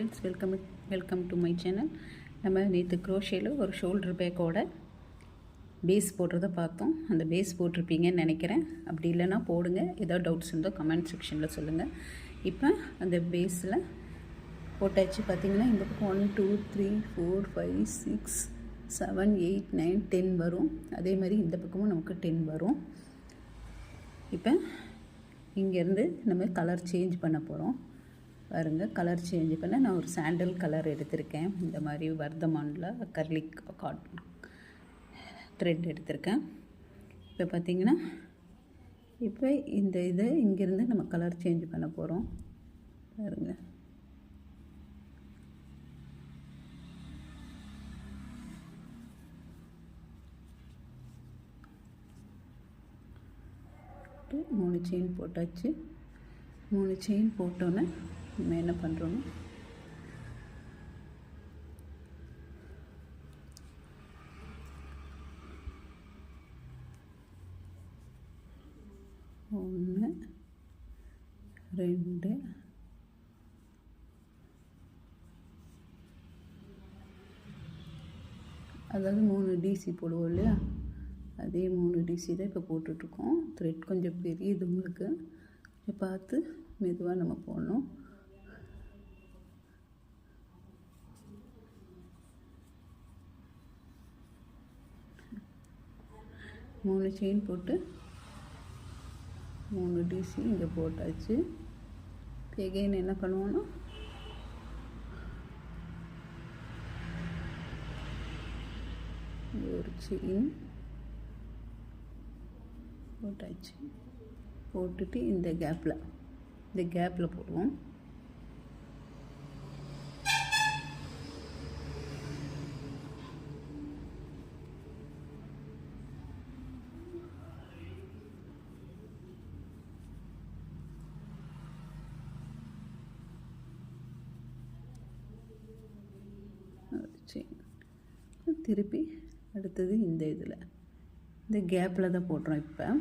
Friends welcome welcome to my channel நம்ம நேற்று க்ரோஷேயில் ஒரு ஷோல்டர் பேக்கோட பேஸ் போடுறத பார்த்தோம். அந்த பேஸ் போட்டிருப்பீங்கன்னு நினைக்கிறேன். அப்படி இல்லைனா போடுங்க. ஏதாவது டவுட்ஸ் இருந்தோ கமெண்ட் செக்ஷனில் சொல்லுங்கள் இப்போ அந்த பேஸில் போட்டாச்சு. பார்த்தீங்கன்னா இந்த பக்கம் one two three four five six seven eight nine ten வரும். அதே மாதிரி இந்த பக்கமும் நமக்கு டென் வரும். இப்போ இங்கேருந்து நம்ம கலர் சேஞ்ச் பண்ண போகிறோம் பாருங்க கலர் சேஞ்ச் பண்ண நான் ஒரு சாண்டல் கலர் எடுத்திருக்கேன். இந்த மாதிரி வர்தமானில் கர்லிக் காட்டன் த்ரெட் எடுத்திருக்கேன். இப்போ பார்த்தீங்கன்னா இப்போ இந்த இதை இங்கேருந்து நம்ம கலர் சேஞ்ச் பண்ண போகிறோம் பாருங்க. மூணு செயின் போட்டாச்சு. மூணு செயின் போட்டோன்னே நம்ம என்ன பண்ணுறோன்னா ஒன்று ரெண்டு அதாவது மூணு டிசி போடுவோம் இல்லையா? அதே மூணு டிசி தான் இப்போ போட்டுட்ருக்கோம். த்ரெட் கொஞ்சம் பெரியது உங்களுக்கு. பார்த்து மெதுவாக நம்ம போடணும். மூணு செயின் போட்டு மூணு டிசி இங்கே போட்டாச்சு. எகைன் என்ன பண்ணுவோன்னா ஒரு செயின் போட்டாச்சு. போட்டுட்டு இந்த கேப்பில் இந்த கேப்பில் போடுவோம் செயின் திருப்பி அடுத்தது இந்த இதில். இந்த கேப்பில் தான் போடுறோம் இப்போ.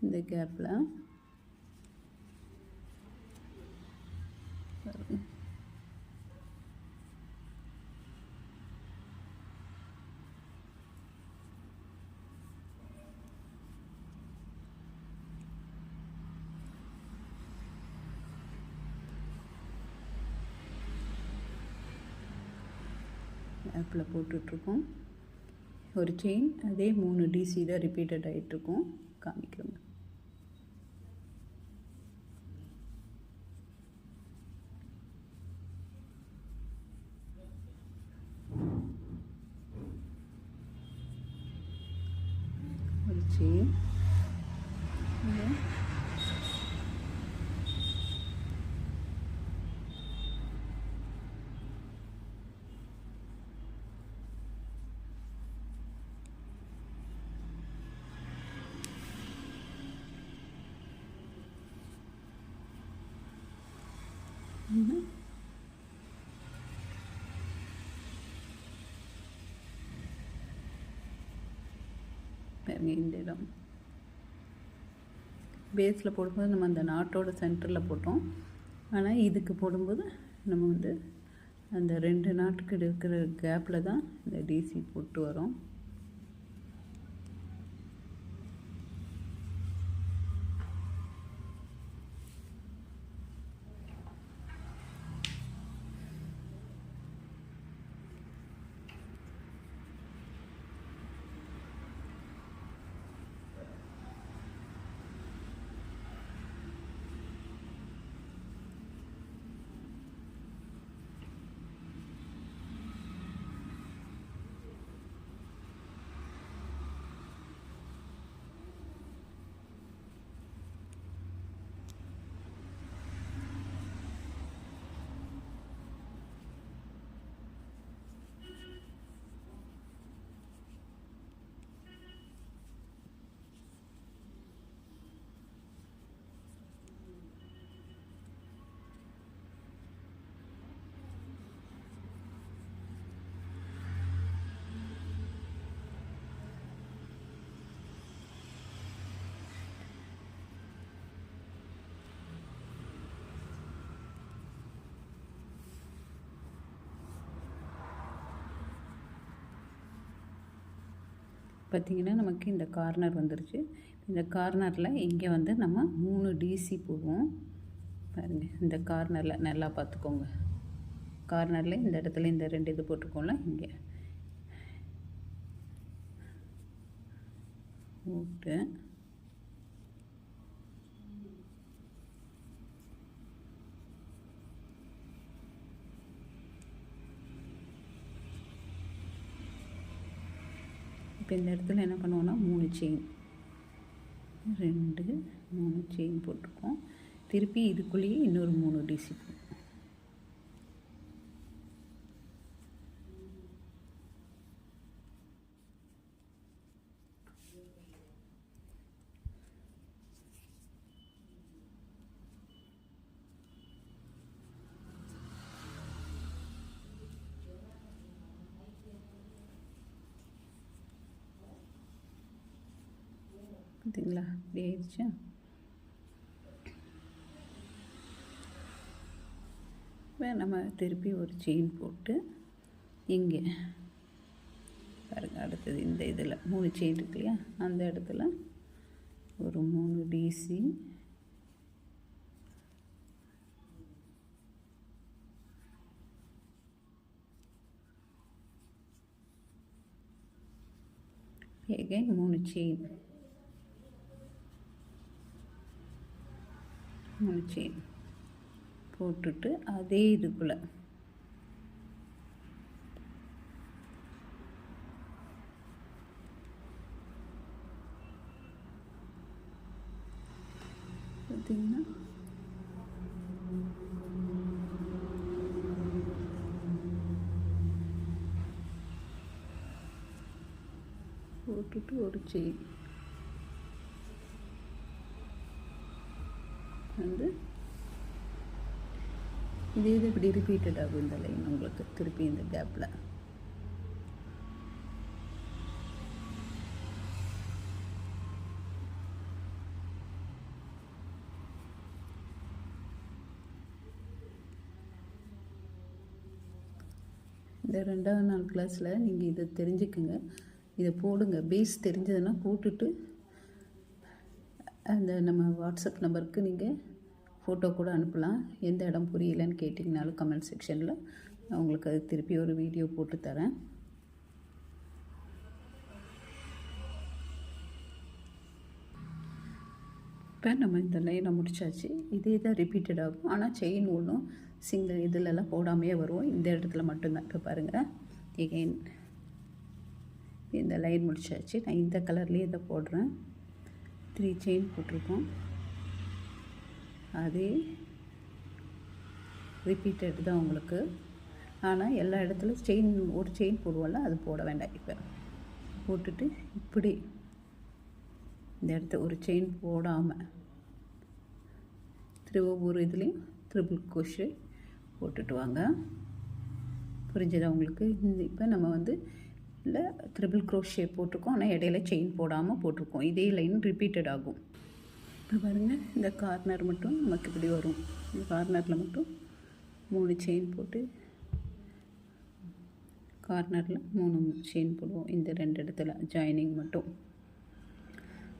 இந்த கேப்பில். ஆப்பில் போட்டுட்ருக்கோம். ஒரு செயின் அதே மூணு டிசி தான் ரிப்பீட்டட் ஆகிட்ருக்கோம் காமிக்கிறோம். ஒரு செயின் பாருங்க இந்த இடம். பேஸில் போடும்போது நம்ம அந்த நாட்டோட சென்டரில் போட்டோம். ஆனால் இதுக்கு போடும்போது நம்ம வந்து அந்த ரெண்டு நாட்டுக்கு இருக்கிற கேப்பில் தான் இந்த டிசி போட்டு வரோம். பார்த்திங்கன்னா நமக்கு இந்த கார்னர் வந்துருச்சு. இந்த கார்னரில் இங்கே வந்து நம்ம மூணு டிசி போவோம் பாருங்கள் இந்த கார்னரில் நல்லா பார்த்துக்கோங்க. கார்னரில் இந்த இடத்துல இந்த ரெண்டு இது போட்டிருக்கோம்ல இங்கே. போட்டு இப்போ இந்த இடத்துல என்ன பண்ணுவோன்னா மூணு செயின் ரெண்டு மூணு செயின் போட்டிருக்கோம். திருப்பி இதுக்குள்ளேயே இன்னொரு மூணு டிசி போடுவோம் பார்த்தீங்களா இப்படி ஆயிடுச்சா? இப்போ நம்ம திருப்பி ஒரு செயின் போட்டு இங்கே பாருங்க அடுத்தது இந்த இதில் மூணு செயின் இருக்கு இல்லையா? அந்த இடத்துல ஒரு மூணு டிசி எகைன் மூணு செயின் மூணு செயின் போட்டுட்டு அதே இதுக்குள்ளே பார்த்தீங்கன்னா போட்டுட்டு ஒரு செயின் வந்து இதே இது இப்படி ரிப்பீட்டட் ஆகும் இந்த லைன் உங்களுக்கு திருப்பி இந்த கேப்பில் இந்த ரெண்டாவது நாள் கிளாஸில் நீங்கள் இதை தெரிஞ்சுக்குங்க. இதை போடுங்க. பேஸ் தெரிஞ்சதுன்னா போட்டுட்டு அந்த நம்ம வாட்ஸ்அப் நம்பருக்கு நீங்கள் ஃபோட்டோ கூட அனுப்பலாம். எந்த இடம் புரியலன்னு கேட்டிங்கனாலும் கமெண்ட் செக்ஷனில் நான் உங்களுக்கு அது திருப்பி ஒரு வீடியோ போட்டு தரேன். இப்போ நம்ம இந்த லைனை முடிச்சாச்சு. இதே தான் ரிப்பீட்டட் ஆகும். ஆனால் செயின் ஒன்றும் சிங்கிள் இதிலெல்லாம் போடாமையே வரும் இந்த இடத்துல மட்டும்தான். இப்போ பாருங்கள் எகெயின் இந்த லைன் முடிச்சாச்சு. நான் இந்த கலர்லேயே இதை போடுறேன். த்ரீ செயின் போட்டிருக்கோம். அதே ரிப்பீட்டட் தான் உங்களுக்கு. ஆனால் எல்லா இடத்துலையும் செயின் ஒரு செயின் போடுவோம்ல அது போட வேண்டாம் இப்போ. போட்டுட்டு இப்படி இந்த இடத்த ஒரு செயின் போடாமல் திரும்ப ஒரு இதுலேயும் ட்ரிபிள் கொஷு போட்டுட்டு வாங்க. புரிஞ்சதா உங்களுக்கு? இந்த இப்போ நம்ம வந்து இல்லை த்ரிபிள் க்ரோஷே போட்டிருக்கோம் ஆனால் இடையில செயின் போடாமல் போட்டிருக்கோம். இதே லைன் ரிப்பீட்டட் ஆகும். இப்போ பாருங்கள் இந்த கார்னர் மட்டும் நமக்கு இப்படி வரும். இந்த கார்னரில் மட்டும் மூணு செயின் போட்டு கார்னரில் மூணு செயின் போடுவோம். இந்த ரெண்டு இடத்துல ஜாயினிங் மட்டும்.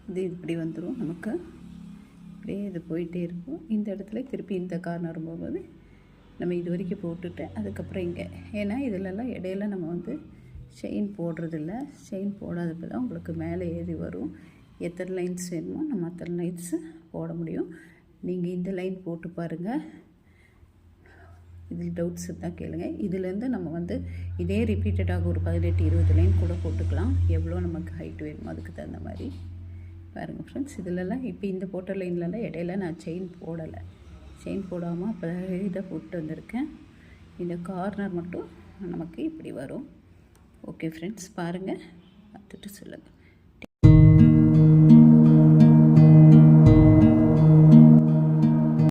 இது இப்படி வந்துடும் நமக்கு அப்படியே இது போயிட்டே இருக்கும். இந்த இடத்துல திருப்பி இந்த கார்னர் போகும்போது நம்ம இது வரைக்கும் போட்டுட்டு அதுக்கப்புறம் இங்கே. ஏன்னா இதிலெல்லாம் இடையில நம்ம வந்து செயின் போடுறதில்ல. செயின் போடாதப்போ தான் உங்களுக்கு மேலே ஏறி வரும். எத்தனை லைன்ஸ் வேணுமோ நம்ம அத்தனை லைன்ஸு போட முடியும். நீங்கள் இந்த லைன் போட்டு பாருங்கள் இதில் டவுட்ஸ் தான் கேளுங்க. இதுலேருந்து நம்ம வந்து இதே ரிப்பீட்டடாக ஒரு பதினெட்டு இருபது லைன் கூட போட்டுக்கலாம். எவ்வளோ நமக்கு ஹைட் வேணுமோ அதுக்கு தகுந்த மாதிரி. பாருங்கள் ஃப்ரெண்ட்ஸ் இதிலலாம் இப்போ இந்த போட்ட லைன்லலாம் இடையில நான் செயின் போடலை. செயின் போடாமல் அப்போ இதை போட்டு வந்திருக்கேன். இந்த கார்னர் மட்டும் நமக்கு இப்படி வரும். ஓகே ஃப்ரெண்ட்ஸ் பாருங்கள் பார்த்துட்டு சொல்லுங்கள்